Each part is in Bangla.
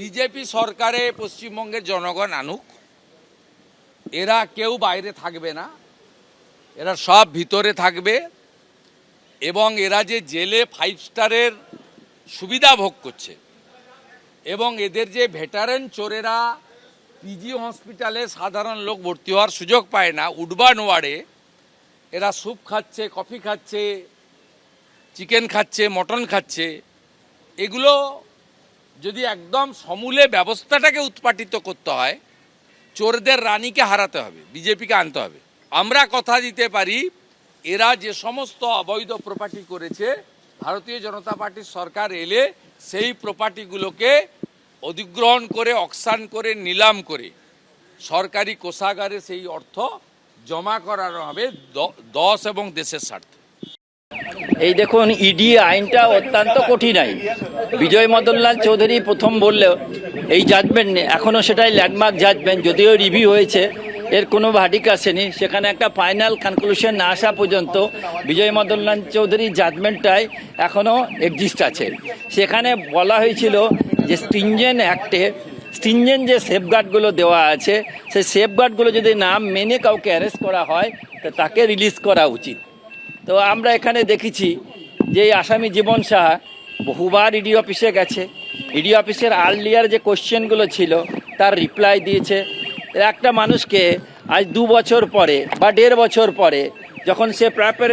বিজেপি সরকারে পশ্চিমবঙ্গের জনগণ আনুক, এরা কেউ বাইরে থাকবে না, এরা সব ভিতরে থাকবে এবং এরা যে জেলে ফাইভ স্টারের সুবিধা ভোগ করছে এবং এদের যে ভেটারেন চোরেরা পিজি হসপিটালে সাধারণ লোক ভর্তি হওয়ার সুযোগ পায় না, উডবান ওয়ার্ডে এরা স্যুপ খাচ্ছে কফি খাচ্ছে চিকেন খাচ্ছে মটন খাচ্ছে, এগুলো যদি একদম সমূলে ব্যবস্থাটাকে উৎপাটিত করতে হয়, চোরদের রানীকে হারাতে হবে, বিজেপিকে আনতে হবে। আমরা কথা দিতে পারি, এরা যে সমস্ত অবৈধ প্রপার্টি করেছে, ভারতীয় জনতা পার্টির সরকার এলে সেই প্রপার্টিগুলোকে অধিগ্রহণ করে অকসান করে, নিলাম করে, সরকারি কোষাগারে সেই অর্থ জমা করানো হবে দশ এবং দেশের স্বার্থে। এই দেখুন ইডি আইনটা অত্যন্ত কঠিন আইন বিজয় মদনলাল চৌধুরী প্রথম বললেও, এই জাজমেন্ট এখনও সেটাই ল্যান্ডমার্ক জাজমেন্ট যদিও রিভিউ হয়েছে, এর কোনো ভাটিক আসেনি। সেখানে একটা ফাইনাল কনক্লুশন না আসা পর্যন্ত বিজয় মদনলাল চৌধুরীর জাজমেন্টটাই এখনও এক্সিস্ট আছে। সেখানে বলা হয়েছিল যে স্ট্রিঞ্জেন অ্যাক্টে স্ট্রিঞ্জেন যে সেফগার্ডগুলো দেওয়া আছে, সেই সেফগার্ডগুলো যদি না মেনে কাউকে অ্যারেস্ট করা হয়, তো তাকে রিলিজ করা উচিত। তো আমরা এখানে দেখেছি যে এই আসামি জীবন সাহা বহুবার ইডি অফিসে গেছে। ইডি অফিসের আর্লিয়ার যে কোশ্চেনগুলো ছিল, তার রিপ্লাই দিয়েছে। একটা মানুষকে আজ দু বছর পরে বা দেড় বছর পরে যখন সে প্রাপের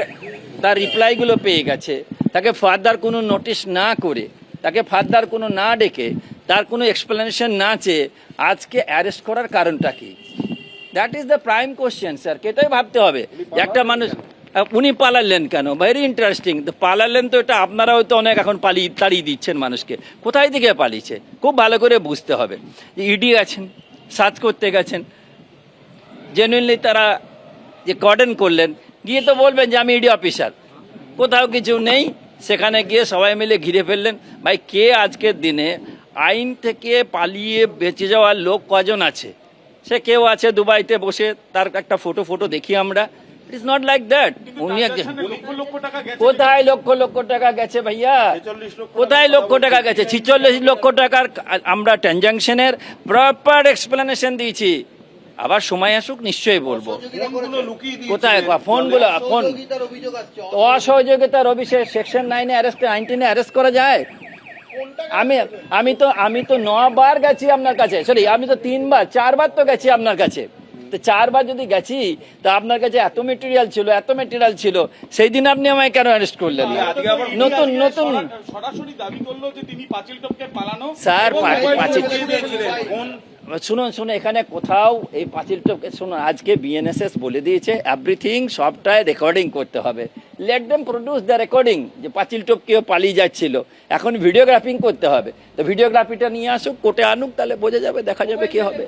তার রিপ্লাইগুলো পেয়ে গেছে, তাকে ফার্দার কোনো নোটিশ না করে, তাকে ফার্দার কোনো না ডেকে, তার কোনো এক্সপ্লেনেশন না চেয়ে আজকে অ্যারেস্ট করার কারণটা কি? That is the prime question sir এটাই ভাবতে হবে একটা মানুষ উনি পালালেন কেন? ভেরি ইন্টারেস্টিং তো পালালেন তো এটা আপনারা হয়তো অনেক এখন পালিয়ে তাড়িয়ে দিচ্ছেন মানুষকে। কোথায় থেকে পালিয়েছে? খুব ভালো করে বুঝতে হবে। ইডি গেছেন সার্চ করতে গেছেন। জেনুইনলি তারা যে কর্ডেন করলেন, গিয়ে তো বলবেন যে আমি ইডি অফিসার কোথাও কিছু নেই, সেখানে গিয়ে সবাই মিলে ঘিরে ফেললেন। ভাই, কে আজকের দিনে আইন থেকে পালিয়ে বেঁচে যাওয়ার লোক কজন আছে? সে কেউ আছে দুবাইতে বসে, তার একটা ফটো ফটো দেখি আমরা। It is not like that উনি কোথায় লক্ষ লক্ষ টাকা গেছে ভাইয়া? কোথায় লক্ষ টাকা গেছে? ছিচল্লিশ লক্ষ টাকার আমরা ট্রানজাকশনের প্রপার এক্সপ্লেনেশন দিয়েছি। আবার সময় আসুক নিশ্চয়ই বলব। কোথায়? ফোনগুলো ফোন অসহযোগিতার অভিষেক সেকশন নাইনে অ্যারেস্ট নাইনটিনে অ্যারেস্ট করা যায়? আমি আমি তো আমি তো নবার গেছি আপনার কাছে। সরি আমি তো তিনবার চারবার তো গেছি আপনার কাছে। তো চারবার যদি গেছি তা আপনার কাছে এত মেটেরিয়াল ছিল এত মেটেরিয়াল ছিল সেই দিন আপনি আমায় কেন অ্যারেস্ট করলেন? নতুন নতুন। স্যার, পাঁচিল- শুনুন শুনুন এখানে কোথাও এই পাঁচিলটা শুনুন আজকে বিএনএসএস বলে দিয়েছে এভরিথিং সবটাই রেকর্ডিং করতে হবে। Let them produce the recording যে পাঁচিল কেউ পালিয়ে যাচ্ছিল। এখন ভিডিওগ্রাফিং করতে হবে। তো ভিডিওগ্রাফিটা নিয়ে আসুক কোর্টে আনুক তাহলে বোঝা যাবে দেখা যাবে কি হবে।